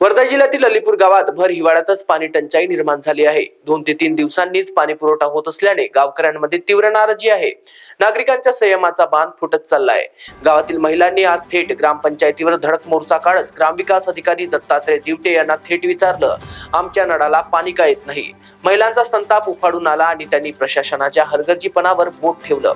वर्धा जिल्ह्यातील अलीपूर गावात भर हिवाळ्यातच पाणी टंचाई निर्माण झाली आहे. दोन ते तीन दिवसांनीच पाणी पुरवठा होत असल्याने गावकऱ्यांमध्ये तीव्र नाराजी आहे. नागरिकांच्या संयमाचा बांध फुटत चाललाय. गावातील महिलांनी आज थेट ग्रामपंचायतीवर धडक मोर्चा काढत ग्रामविकास अधिकारी दत्तात्रय दिवटे यांना थेट विचारलं आमच्या नळाला पाणी का येत नाही? महिलांचा संताप उफाडून आला आणि त्यांनी प्रशासनाच्या हरगर्जीपणावर बोट ठेवलं.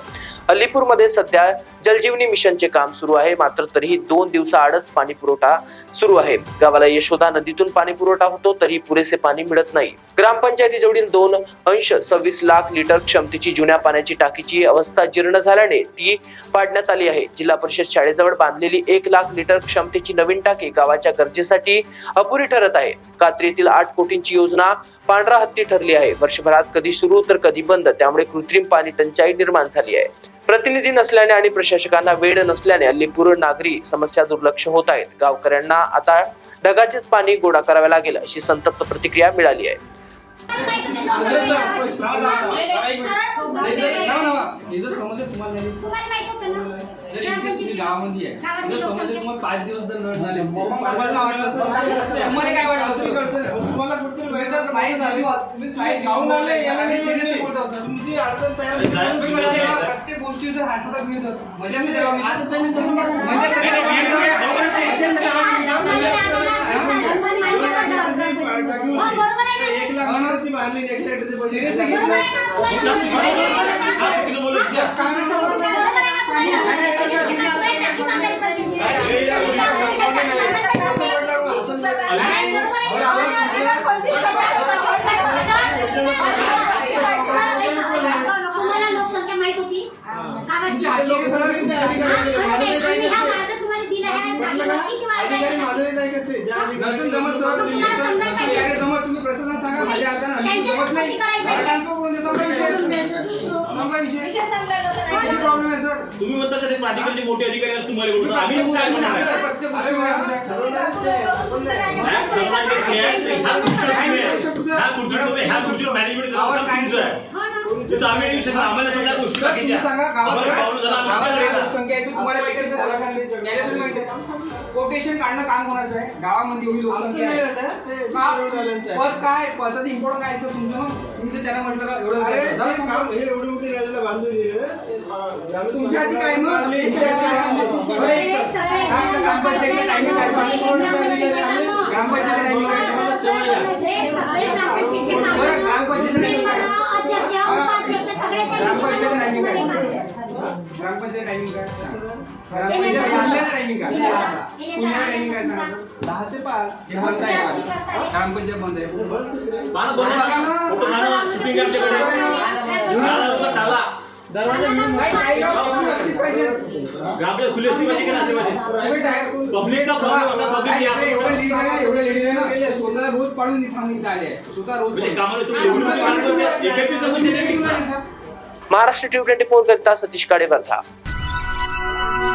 अलीपूरमध्ये सध्या जलजीवनी मिशनचे काम सुरू आहे. मात्र तरीही दोन दिवसाआडच पाणी पुरवठा सुरू आहे. गावाला सुद्धा नदीतून पाणी पुरवठा होतो तरी पुरेसे पाणी मिळत नाही. ग्रामपंचायतीजवळील दोन अंश सव्वीस लाख लिटर क्षमतेची जुन्या पाण्याची टाकीची अवस्था जीर्ण झाल्याने ती पाडण्यात आली आहे. जिल्हा परिषद शाळेजवळ बांधलेली एक लाख लिटर क्षमतेची नवीन टाकी गावाच्या गरजेसाठी अपुरी ठरत आहे. कात्रीतील आठ कोटींची योजना पांढरा हत्ती ठरली आहे. वर्षभरात कधी सुरू तर कधी बंद त्यामुळे कृत्रिम पाणी टंचाई निर्माण झाली आहे. प्रतिनिधी नसल्याने आणि प्रशासकांना वेळ नसल्याने अलीपूर नागरी समस्या दुर्लक्ष होत आहेत. गावकऱ्यांना आता ढगाचेच पाणी गोळा करावे लागेल अशी संतप्त प्रतिक्रिया मिळाली आहे. तुम्हाला माहीत होतं ना? तुम्ही गावामध्ये आहे तुम्हाला पाच दिवस जर नळ झाले तुम्हाला काय वाटलं कुठतरी तुम्ही जर smile झाली. होत, तुम्ही आहे ना? तुम्हाला लोकसंख्या माहीत होती हा, हा सांगा माझ्या तुम्ही म्हणता का ते प्राधिकरणचे मोठे अधिकारी तुम्हाला बोलतो आम्ही प्रत्येक काय म्हणणार खुर्चीवर मॅनेजमेंट करावं आम्ही आम्हाला गोष्टी बाकीच्या. लोकसंख्या आहे, तुम्हाला माहिती? कोटेशन काढणं काम कोणाचं आहे? गावामध्ये एवढी लोकसंख्या आहे. पद काय? पदाचं इम्पॉर्टंट काय सर तुमचं मग? तुमचं त्याला म्हटलं का? एवढं हे एवढी मोठी राजाला बांधून तुमच्या हाती काय मग? बांधली. दहा ते पाच. बंद आहे? ग्रामपंचायत बंद आहे. खुली असली पाहिजे की नसली पाहिजे. पब्लिकचा प्रॉब्लेम होता पब्लिक एवढं आहे ना, स्वतः रोज पाडून इथं आम्ही इथं आले. आहे. स्वतः रोज म्हणजे. कामाला तुम्ही एवढी? महाराष्ट्र ट्यूब ट्वेंटी फोर करिता सतीश काडे वर्धा Thank you.